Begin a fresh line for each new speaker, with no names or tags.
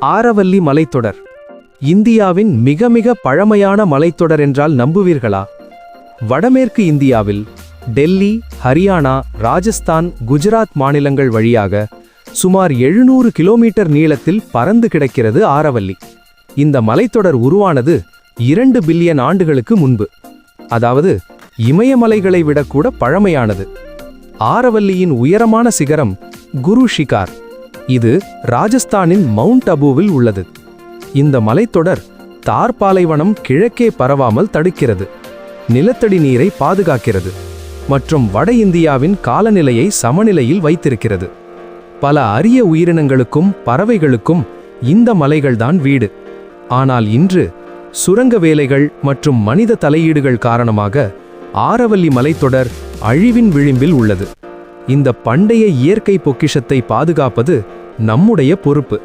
ஆரவல்லி மலைத்தொடர். இந்தியாவின் மிக மிக பழமையான மலைத்தொடர் என்றால் நம்புவீர்களா? வடமேற்கு இந்தியாவில் டெல்லி ஹரியானா ராஜஸ்தான் குஜராத் மாநிலங்கள் வழியாக சுமார் எழுநூறு கிலோமீட்டர் நீளத்தில் பறந்து கிடக்கிறது ஆரவல்லி. இந்த மலைத்தொடர் உருவானது இரண்டு பில்லியன் ஆண்டுகளுக்கு முன்பு. அதாவது இமயமலைகளை விட கூட பழமையானது. ஆரவல்லியின் உயரமான சிகரம் குரு ஷிகார். இது ராஜஸ்தானின் மவுண்ட் அபுவில் உள்ளது. இந்த மலைத்தொடர் தார் பாலைவனம் கிழக்கே பரவாமல் தடுக்கிறது. நிலத்தடி நீரை பாதுகாக்கிறது மற்றும் வட இந்தியாவின் காலநிலையை சமநிலையில் வைத்திருக்கிறது. பல அரிய உயிரினங்களுக்கும் பறவைகளுக்கும் இந்த மலைகள்தான் வீடு. ஆனால் இன்று சுரங்க வேலைகள் மற்றும் மனித தலையீடுகள் காரணமாக ஆரவல்லி மலைத்தொடர் அழிவின் விளிம்பில் உள்ளது. இந்த பண்டைய இயற்கை பொக்கிஷத்தை பாதுகாப்பது நம்முடைய பொறுப்பு.